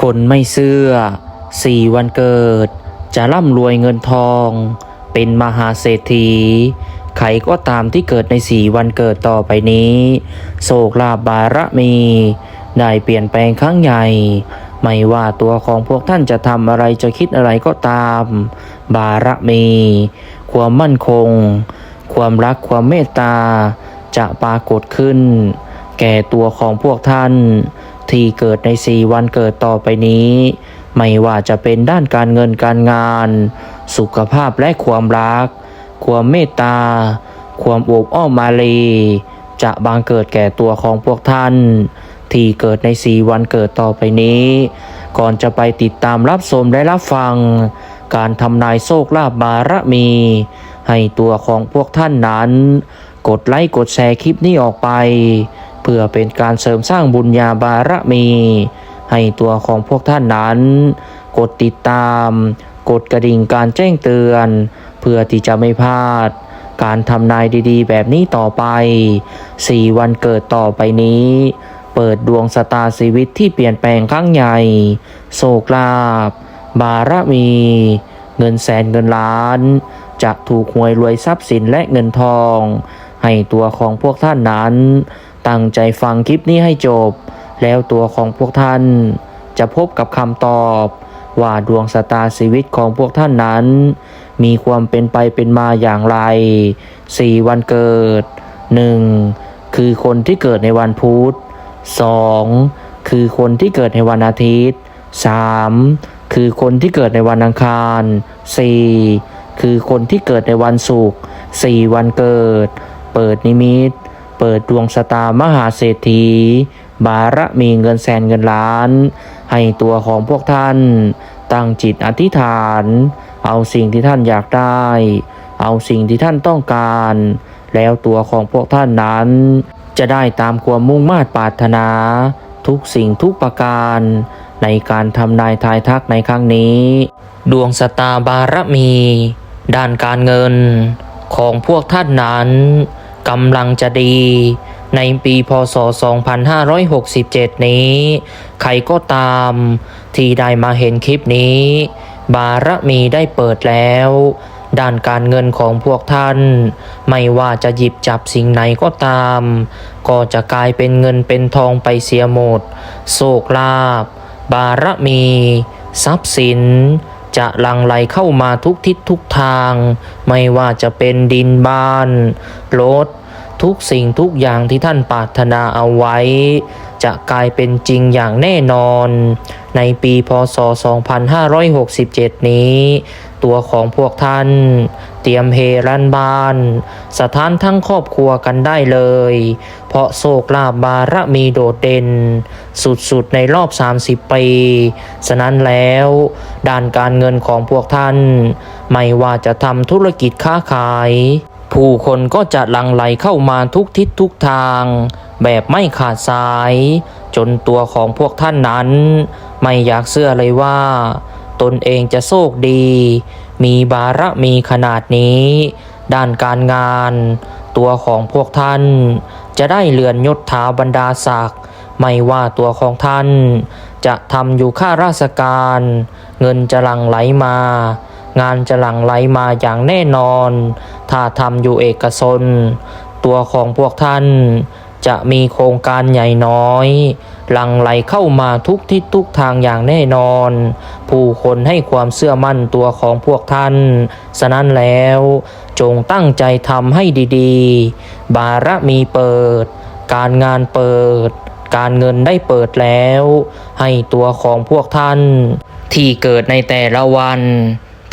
คนไม่เชื่อสี่วันเกิด จะร่ำรวยเงินทอง เป็นมหาเศรษฐีใครก็ตามที่เกิดในสี่วันเกิดต่อไปนี้ โศกลาภบารมี ได้เปลี่ยนแปลงครั้งใหญ่ ไม่ว่าตัวของพวกท่านจะทำอะไรจะคิดอะไรก็ตาม บารมี ความมั่นคง ความรักความเมตตา จะปรากฏขึ้น แก่ตัวของพวกท่าน ที่เกิดในสี่วันเกิดต่อไปนี้ ไม่ว่าจะเป็นด้านการเงินการงาน สุขภาพและความรัก ความเมตตา ความโอบอ้อมมาลีจะบังเกิดแก่ตัวของพวกท่าน ที่เกิดในสี่วันเกิดต่อไปนี้ ก่อนจะไปติดตามรับชมและรับฟัง การทำนายโชคลาภบารมี ให้ตัวของพวกท่านนั้น กดไลค์กดแชร์คลิปนี้ออกไป พื่อเป็นการเสริมสร้างบุญญาบารมี ให้ตัวของพวกท่านนั้น กดติดตาม กดกระดิ่งการแจ้งเตือน เพื่อที่จะไม่พลาด การทำนายดีๆ แบบนี้ต่อไป 4 วันเกิดต่อไปนี้ เปิดดวงสตาร์ชีวิตที่เปลี่ยนแปลงครั้งใหญ่ โศกลาภบารมี เงินแสนเงินล้านจะถูกหวยรวยทรัพย์สินและเงินทอง ให้ตัวของพวกท่านนั้น ตั้งใจฟังคลิปนี้ให้จบ แล้วตัวของพวกท่าน จะพบกับคำตอบ ว่าดวงสตาร์ชีวิตของพวกท่านนั้น มีความเป็นไปเป็นมาอย่างไร 4 วันเกิด 1. คือคนที่เกิดในวันพุธ 2. คือคนที่เกิดในวันอาทิตย์ 3. คือคนที่เกิดในวันอังคาร 4. คือคนที่เกิดในวันศุกร์4วันเกิด เปิดนิมิต เปิดดวงสตามหาเศรษฐี บารมีเงินแสนเงินล้าน ให้ตัวของพวกท่าน ตั้งจิตอธิษฐาน เอาสิ่งที่ท่านอยากได้ เอาสิ่งที่ท่านต้องการ แล้วตัวของพวกท่านนั้น จะได้ตามความมุ่งมา่ปรารถนา ทุกสิ่งทุกประการ ในการทำนายทายทักในครั้งนี้ ดวงสตาบารมี ด้านการเงินของพวกท่านนั้น กำลังจะดี ในปีพศ 2567 นี้ ใครก็ตาม ที่ได้มาเห็นคลิปนี้ บารมีได้เปิดแล้ว ด้านการเงินของพวกท่าน ไม่ว่าจะหยิบจับสิ่งไหนก็ตาม ก็จะกลายเป็นเงินเป็นทองไปเสียหมด โศกลาภบารมี ทรัพย์สิน จะหลังไหลเข้ามาทุกทิศทุกทาง ไม่ว่าจะเป็นดินบ้านรถทุกสิ่งทุกอย่างที่ท่านปรารถนาเอาไว้ จะกลายเป็นจริงอย่างแน่นอน ในปีพศ 2567 นี้ ตัวของพวกท่าน เตรียมเฮรันบาน สถานทั้งครอบครัวกันได้เลย เพราะโศกลาภบารมีโดดเด่น สุดๆในรอบ 30 ปี ฉะนั้นแล้ว ด้านการเงินของพวกท่าน ไม่ว่าจะทำธุรกิจค้าขาย ผู้คนก็จะหลั่งไหลเข้ามาทุกทิศทุกทาง แบบไม่ขาดสาย จนตัวของพวกท่านนั้น ไม่อยากเชื่อเลยว่า ตนเองจะโชคดี มีบารมีขนาดนี้ ด้านการงาน ตัวของพวกท่าน จะได้เลื่อนยศถาบรรดาศักดิ์ไม่ว่าตัวของท่าน จะทำอยู่ข้าราชการ เงินจะหลั่งไหลมา งานจะหลั่งไหลมาอย่างแน่นอน ถ้าทำอยู่เอกชนตัวของพวกท่าน จะมีโครงการใหญ่น้อย หลั่งไหลเข้ามาทุกทิศทุกทางอย่างแน่นอน ผู้คนให้ความเชื่อมั่นตัวของพวกท่าน ฉะนั้นแล้วจงตั้งใจทำให้ดีๆ บารมีเปิด การงานเปิด การเงินได้เปิดแล้ว ให้ตัวของพวกท่าน ที่เกิดในแต่ละวัน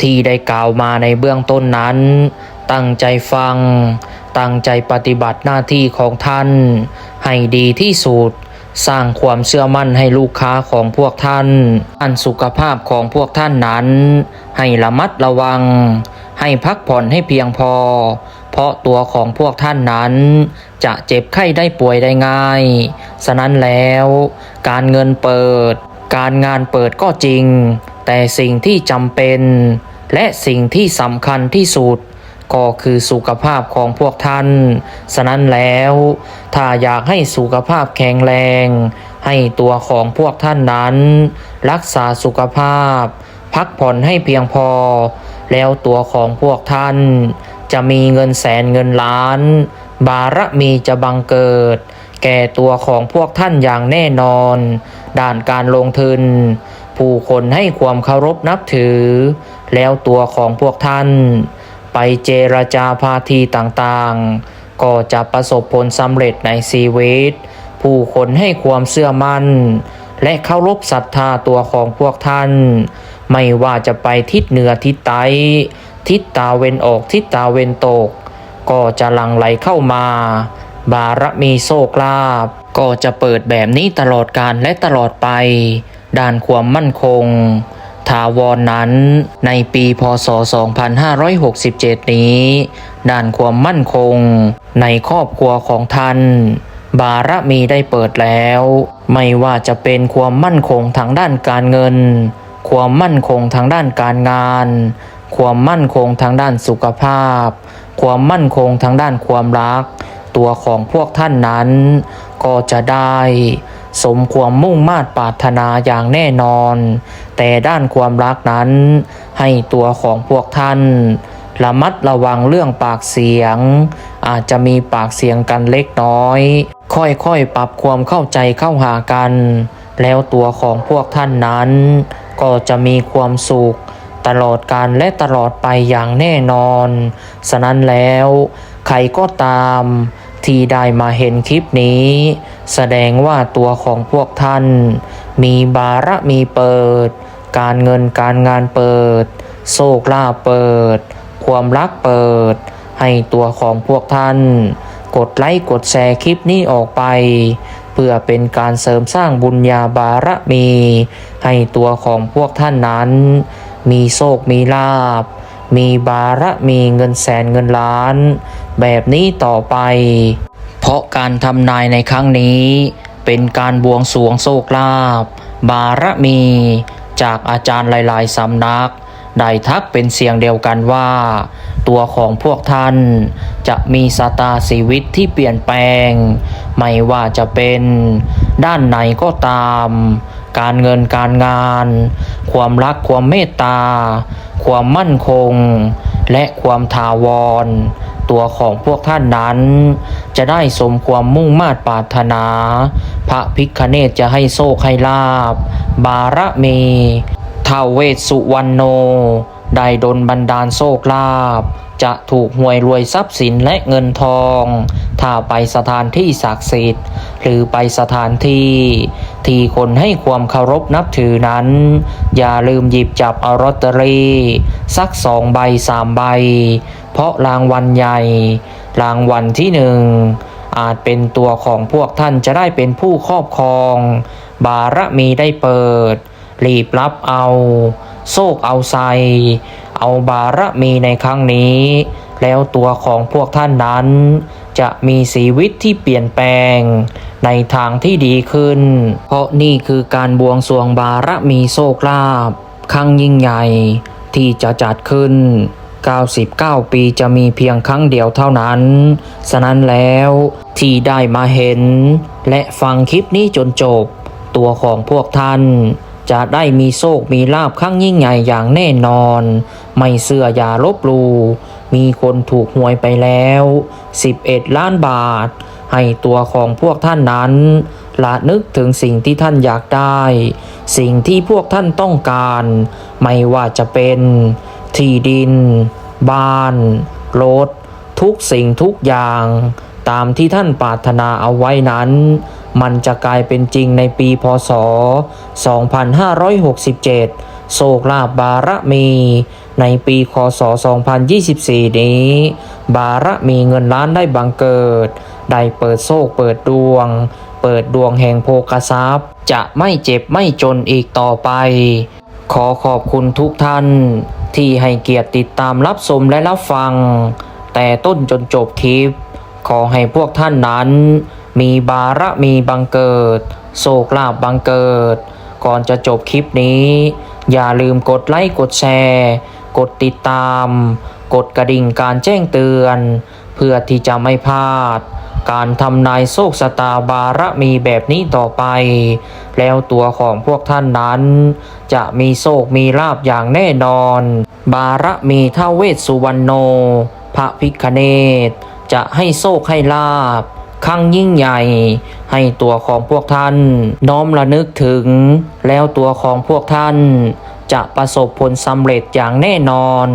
ที่ได้กล่าวมาในเบื้องต้นนั้น ตั้งใจฟัง ตั้งใจปฏิบัติหน้าที่ของท่าน ให้ดีที่สุด สร้างความเชื่อมั่นให้ลูกค้าของพวกท่านอันสุขภาพของพวกท่านนั้น ให้ระมัดระวัง ให้พักผ่อนให้เพียงพอ เพราะตัวของพวกท่านนั้น จะเจ็บไข้ได้ป่วยได้ง่าย ฉะนั้นแล้ว การเงินเปิด การงานเปิดก็จริง แต่สิ่งที่จำเป็น และสิ่งที่สำคัญที่สุด ก็คือสุขภาพของพวกท่าน ฉะนั้นแล้ว ถ้าอยากให้สุขภาพแข็งแรง ให้ตัวของพวกท่านนั้น รักษาสุขภาพ พักผ่อนให้เพียงพอ แล้วตัวของพวกท่าน จะมีเงินแสนเงินล้าน บารมีจะบังเกิด แก่ตัวของพวกท่านอย่างแน่นอน ด้านการลงทุน ผู้คนให้ความเคารพนับถือ แล้วตัวของพวกท่าน ไปเจรจาพาทีต่างๆ ก็จะประสบผลสำเร็จในชีวิต ผู้คนให้ความเชื่อมั่น และเคารพศรัทธาตัวของพวกท่าน ไม่ว่าจะไปทิศเหนือทิศใต้ทิศตาเวนออกทิศตาเวนตก ก็จะหลั่งไหลเข้ามา บารมีโชคลาภก็จะเปิดแบบนี้ตลอดการและตลอดไป ด้านความมั่นคง ถาวรนนั้น ในปีพศ 2567 นี้ ด้านความมั่นคง ในครอบครัวของท่าน บารมีได้เปิดแล้ว ไม่ว่าจะเป็นความมั่นคงทางด้านการเงิน ความมั่นคงทางด้านการงาน ความมั่นคงทางด้านสุขภาพ ความมั่นคงทางด้านความรัก ตัวของพวกท่านนั้น ก็จะได้ สมความมุ่งมา่ปรารถนาอย่างแน่นอน แต่ด้านความรักนั้น ให้ตัวของพวกท่าน ระมัดระวังเรื่องปากเสียง อาจจะมีปากเสียงกันเล็กน้อย ค่อยๆ ปรับความเข้าใจเข้าหากัน แล้วตัวของพวกท่านนั้น ก็จะมีความสุขตลอดการและตลอดไปอย่างแน่นอน ฉะนั้นแล้ว ใครก็ตามที่ได้มาเห็นคลิปนี้ แสดงว่าตัวของพวกท่าน มีบารมีเปิด การเงินการงานเปิด โชคลาภเปิด ความรักเปิด ให้ตัวของพวกท่าน กดไลค์กดแชร์คลิปนี้ออกไป เพื่อเป็นการเสริมสร้างบุญญาบารมี ให้ตัวของพวกท่านนั้น มีโชคมีลาบมีบารมีเงินแสนเงินล้าน แบบนี้ต่อไป เพราะการทำนายในครั้งนี้ เป็นการบวงสรวงโชคลาภบารมี จากอาจารย์หลายๆสำนักได้ทักเป็นเสียงเดียวกันว่า ตัวของพวกท่านจะมีสตาชีวิตที่เปลี่ยนแปลง ไม่ว่าจะเป็นด้านไหนก็ตาม การเงินการงาน ความรักความเมตตา ความมั่นคง และความถาวร ตัวของพวกท่านนั้น จะได้สมความมุ่งมา่ปรารถนา พระพิคเนตจะให้โชคให้ลาบบาระเมทาวเวสสุวรรณโน ได้ดลบันดาลโชคลาภจะถูกหวยรวยทรัพย์สินและเงินทอง ถ้าไปสถานที่ศักดิ์สิทธิ์ หรือไปสถานที่ ที่คนให้ความเคารพนับถือนั้น อย่าลืมหยิบจับเอาลอตเตอรี่ สักสองใบสามใบ เพราะรางวัลใหญ่ รางวัลที่หนึ่งอาจเป็นตัวของพวกท่านจะได้เป็นผู้ครอบครอง บารมีได้เปิด รีบรับเอาโชคเอาไซเอาบารมีในครั้งนี้ แล้วตัวของพวกท่านนั้น จะมีชีวิตที่เปลี่ยนแปลง ในทางที่ดีขึ้น เพราะนี่คือการบวงสรวงบารมีโชคลาภครั้งยิ่งใหญ่ที่จะจัดขึ้น 99 ปีจะมีเพียงครั้งเดียวเท่านั้น ฉะนั้นแล้วที่ได้มาเห็น และฟังคลิปนี้จนจบ ตัวของพวกท่าน จะได้มีโชคมีลาบครั้งยิ่งใหญ่อย่างแน่นอน ไม่เสื่ออย่าลบลูมีคนถูกหวยไปแล้ว 11 ล้านบาท ให้ตัวของพวกท่านนั้นละนึกถึงสิ่งที่ท่านอยากได้ สิ่งที่พวกท่านต้องการ ไม่ว่าจะเป็น ที่ดิน บ้าน รถ ทุกสิ่งทุกอย่าง ตามที่ท่านปรารถนาเอาไว้นั้น มันจะกลายเป็นจริงในปีพศ 2567 โศกลาบบารมี ในปีคศ 2024 นี้ บารมีเงินล้านได้บังเกิด ได้เปิดโศกเปิดดวง เปิดดวงแห่งโภกทรัพย์ จะไม่เจ็บไม่จนอีกต่อไปขอขอบคุณทุกท่าน ที่ให้เกียรติติดตามรับชมและรับฟัง แต่ต้นจนจบคลิป ขอให้พวกท่านนั้น มีบารมีบังเกิด โศกลาบบังเกิด ก่อนจะจบคลิปนี้ อย่าลืมกดไลค์กดแชร์ กดติดตาม กดกระดิ่งการแจ้งเตือน เพื่อที่จะไม่พลาด การทำนายโชคชะตาบารมีแบบนี้ต่อไป แล้วตัวของพวกท่านนั้น จะมีโชคมีลาบอย่างแน่นอน บารมีท้าวเวสสุวรรณโน พระพิคเนตจะให้โชคให้ลาบครั้งยิ่งใหญ่ ให้ตัวของพวกท่าน น้อมระนึกถึง แล้วตัวของพวกท่าน จะประสบผลสำเร็จอย่างแน่นอน